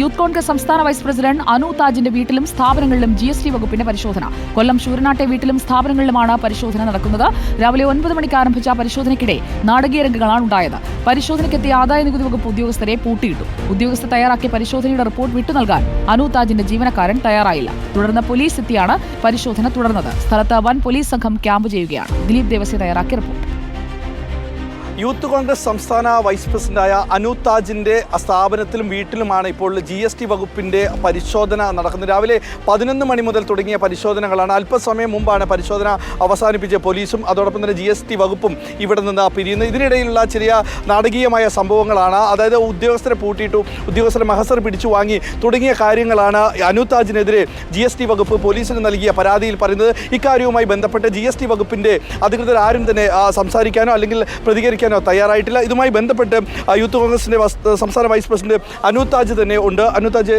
Youth Congress സംസ്ഥാന vice president Anu താജിന്റെ വീട്ടിലും സ്ഥാപനങ്ങളിലും ജി എസ് ടി വകുപ്പിന്റെ പരിശോധന. കൊല്ലം ശൂരനാട്ടെ വീട്ടിലും സ്ഥാപനങ്ങളിലുമാണ് പരിശോധന നടക്കുന്നത്. രാവിലെ ഒൻപത് മണിക്ക് ആരംഭിച്ച പരിശോധനയ്ക്കിടെ നാടകീയ രംഗങ്ങളാണ് ഉണ്ടായത്. പരിശോധനയ്ക്കെത്തിയ ആദായ നികുതി വകുപ്പ് ഉദ്യോഗസ്ഥരെ പൂട്ടിയിട്ടു. ഉദ്യോഗസ്ഥർ തയ്യാറാക്കിയ പരിശോധനയുടെ റിപ്പോർട്ട് വിട്ടു നൽകാൻ അനു താജിന്റെ ജീവനക്കാരൻ തയ്യാറായില്ല. തുടർന്ന് പോലീസ് എത്തിയാണ് പരിശോധന തുടർന്നത്. സ്ഥലത്ത് വൻ പോലീസ് സംഘം ക്യാമ്പ് ചെയ്യുകയാണ്. ദിലീപ് ദേവസ്യ തയ്യാറാക്കിയ റിപ്പോർട്ട്. യൂത്ത് കോൺഗ്രസ് സംസ്ഥാന വൈസ് പ്രസിഡന്റായ അനു താജിന്റെ സ്ഥാപനത്തിലും വീട്ടിലുമാണ് ഇപ്പോൾ ജി എസ് ടി വകുപ്പിന്റെ പരിശോധന നടക്കുന്നത്. രാവിലെ പതിനൊന്ന് മണി മുതൽ തുടങ്ങിയ പരിശോധനകളാണ്. അല്പസമയം മുമ്പാണ് പരിശോധന അവസാനിപ്പിച്ച പോലീസും അതോടൊപ്പം തന്നെ ജി എസ് ടി വകുപ്പും ഇവിടെ നിന്ന് പിരിയുന്നത്. ഇതിനിടയിലുള്ള ചെറിയ നാടകീയമായ സംഭവങ്ങളാണ്. അതായത് ഉദ്യോഗസ്ഥരെ പൂട്ടിയിട്ടു ഉദ്യോഗസ്ഥരെ മഹസർ പിടിച്ചു വാങ്ങി തുടങ്ങിയ കാര്യങ്ങളാണ് അനു താജിനെതിരെ ജി എസ് ടി വകുപ്പ് പോലീസിന് നൽകിയ പരാതിയിൽ പറയുന്നത്. ഇക്കാര്യവുമായി ബന്ധപ്പെട്ട് ജി എസ് ടി വകുപ്പിന്റെ അധികൃതർ ആരും തന്നെ സംസാരിക്കാനോ അല്ലെങ്കിൽ പ്രതികരിക്കാനോ തയ്യാറായിട്ടില്ല. ഇതുമായി ബന്ധപ്പെട്ട് യൂത്ത് കോൺഗ്രസിന്റെ സംസ്ഥാന വൈസ് പ്രസിഡന്റ് അനുതാജ് തന്നെ ഉണ്ട്. അനുതാജ്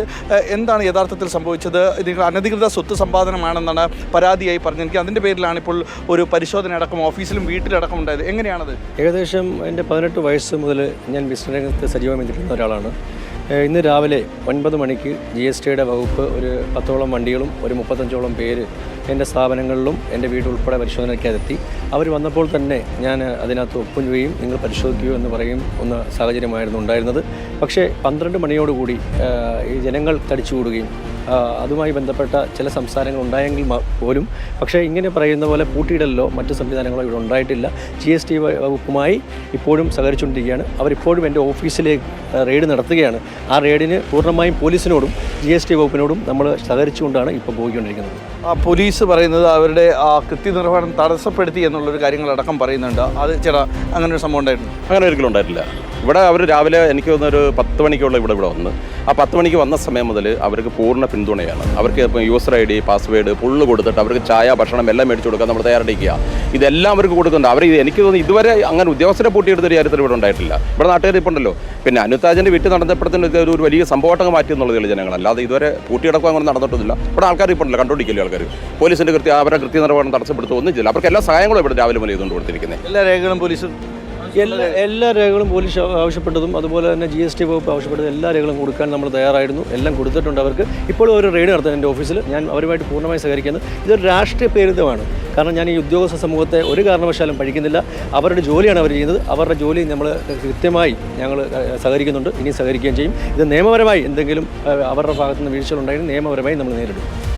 എന്താണ് യഥാർത്ഥത്തിൽ സംഭവിച്ചത്? ഇത് അനധികൃത സ്വത്ത് സമ്പാദനമാണെന്നാണ് പരാതിയായി പറഞ്ഞത്. എനിക്ക് അതിന്റെ പേരിലാണ് ഇപ്പോൾ ഒരു പരിശോധന അടക്കം ഓഫീസിലും വീട്ടിലടക്കം ഉണ്ടായത്. എങ്ങനെയാണത്? ഏകദേശം എന്റെ പതിനെട്ട് വയസ്സ് മുതൽ ഞാൻ ബിസിനസ് രംഗത്ത് സജീവമായി നിൽക്കുന്ന ഒരാളാണ്. ഇന്ന് രാവിലെ ഒൻപത് മണിക്ക് ജി എസ് ടിയുടെ വകുപ്പ് ഒരു പത്തോളം വണ്ടികളും ഒരു മുപ്പത്തഞ്ചോളം പേര് എന്റെ സ്ഥാപനങ്ങളിലും എന്റെ വീട് ഉൾപ്പെടെ പരിശോധനയ്ക്കകത്തെത്തി അവർ വന്നപ്പോൾ തന്നെ ഞാൻ അതിനകത്ത് ഒപ്പുകയും നിങ്ങൾ പരിശോധിക്കുകയോ എന്ന് പറയും ഒന്ന് സാഹചര്യമായിരുന്നു ഉണ്ടായിരുന്നത്. പക്ഷേ പന്ത്രണ്ട് മണിയോടുകൂടി ഈ ജനങ്ങൾ തടിച്ചുകൂടുകയും അതുമായി ബന്ധപ്പെട്ട ചില സംസ്ഥാനങ്ങൾ ഉണ്ടായെങ്കിൽ പോലും. പക്ഷേ ഇങ്ങനെ പറയുന്ന പോലെ പൂട്ടിയിടലോ മറ്റ് സംവിധാനങ്ങളോ ഇവിടെ ഉണ്ടായിട്ടില്ല. ജി എസ് ടി വകുപ്പുമായി ഇപ്പോഴും സഹകരിച്ചുകൊണ്ടിരിക്കുകയാണ്. അവരിപ്പോഴും എന്റെ ഓഫീസിലേക്ക് റെയ്ഡ് നടത്തുകയാണ്. ആ റെയ്ഡിന് പൂർണമായും പോലീസിനോടും ജി എസ് ടി വകുപ്പിനോടും നമ്മൾ സഹകരിച്ചുകൊണ്ടാണ് ഇപ്പോൾ പോയിക്കൊണ്ടിരിക്കുന്നത്. ആ, പോലീസ് പറയുന്നത് അവരുടെ ആ കൃത്യനിർവഹണം തടസ്സപ്പെടുത്തി എന്നുള്ളൊരു കാര്യങ്ങളടക്കം പറയുന്നുണ്ട്. അത് ചേട്ടാ അങ്ങനെ ഒരു സംഭവം ഉണ്ടായിരുന്നു അങ്ങനെ ഒരിക്കലും ഉണ്ടായിട്ടില്ല. ഇവിടെ അവർ രാവിലെ എനിക്ക് തോന്നുന്നു ഒരു പത്ത് മണിക്കുള്ള ഇവിടെ ഇവിടെ വന്ന്. ആ പത്ത് മണിക്ക് വന്ന സമയം മുതൽ അവർക്ക് പൂർണ പിന്തുണയാണ്. അവർക്ക് user I D password full കൊടുത്തിട്ട് അവർക്ക് ചായ ഭക്ഷണം എല്ലാം മേടിച്ചു കൊടുക്കാൻ നമ്മൾ തയ്യാറെടുക്കുക. ഇതെല്ലാം അവർക്ക് കൊടുക്കുന്നുണ്ട്. അവർ എനിക്ക് തോന്നുന്നു ഇതുവരെ അങ്ങനെ ഉദ്യോഗസ്ഥരെ പൂട്ടിയെടുത്ത ഒരു കാര്യത്തിൽ ഇവിടെ ഉണ്ടായിട്ടില്ല. ഇവിടെ നാട്ടുകാർ ഇപ്പോൾ ഉണ്ടല്ലോ. പിന്നെ അനുതാജന്റെ വീട്ടിൽ നടന്നപ്പോഴത്തേന് ഒരു വലിയ സംഭവമായിട്ടൊക്കെ മാറ്റി എന്നുള്ളതിൽ ജനങ്ങൾ. അല്ലാതെ ഇതുവരെ പൂട്ടിയടക്കം അങ്ങനെ നടന്നിട്ടില്ല ഇവിടെ ആൾക്കാർ ഇപ്പോൾ ഉണ്ടല്ലോ കണ്ടുപിടിക്കില്ല ആൾക്കാർ പോലീസിന്റെ കൃത്യ അവരുടെ കൃത്യനിർവഹണം തടസ്സപ്പെടുത്തുക ഒന്നും ചെയ്യില്ല അവർക്ക് എല്ലാ സഹായങ്ങളും ഇവിടെ രാവിലെ മുതൽ ചെയ്തുകൊണ്ട് കൊടുത്തിരിക്കുന്നത് എല്ലാ രേഖകളും പോലീസ് എല്ലാ എല്ലാ രേഖകളും പോലീസ് ആവശ്യപ്പെട്ടതും അതുപോലെ തന്നെ ജി എസ് ടി വകുപ്പ് ആവശ്യപ്പെട്ടതും എല്ലാ രേഖകളും കൊടുക്കാൻ നമ്മൾ തയ്യാറായിരുന്നു. എല്ലാം കൊടുത്തിട്ടുണ്ട് അവർക്ക്. ഇപ്പോഴും ഒരു റെയ്ഡ് നടത്തുന്നത് എന്റെ ഓഫീസിൽ. ഞാൻ അവരുമായിട്ട് പൂർണമായി സഹകരിക്കുന്നത് ഇതൊരു രാഷ്ട്രീയ പേരിതമാണ്. കാരണം ഞാൻ ഈ ഉദ്യോഗസ്ഥ സമൂഹത്തെ ഒരു കാരണവശാലും പഴിക്കുന്നില്ല. അവരുടെ ജോലിയാണ് അവർ ചെയ്യുന്നത്. അവരുടെ ജോലി നമ്മൾ കൃത്യമായി ഞങ്ങൾ സഹകരിക്കുന്നുണ്ട്. ഇനി സഹകരിക്കുകയും ചെയ്യും. ഇത് നിയമപരമായി എന്തെങ്കിലും അവരുടെ ഭാഗത്തുനിന്ന് വീഴ്ചകളുണ്ടായാലും നിയമപരമായി നമ്മൾ നേരിടും.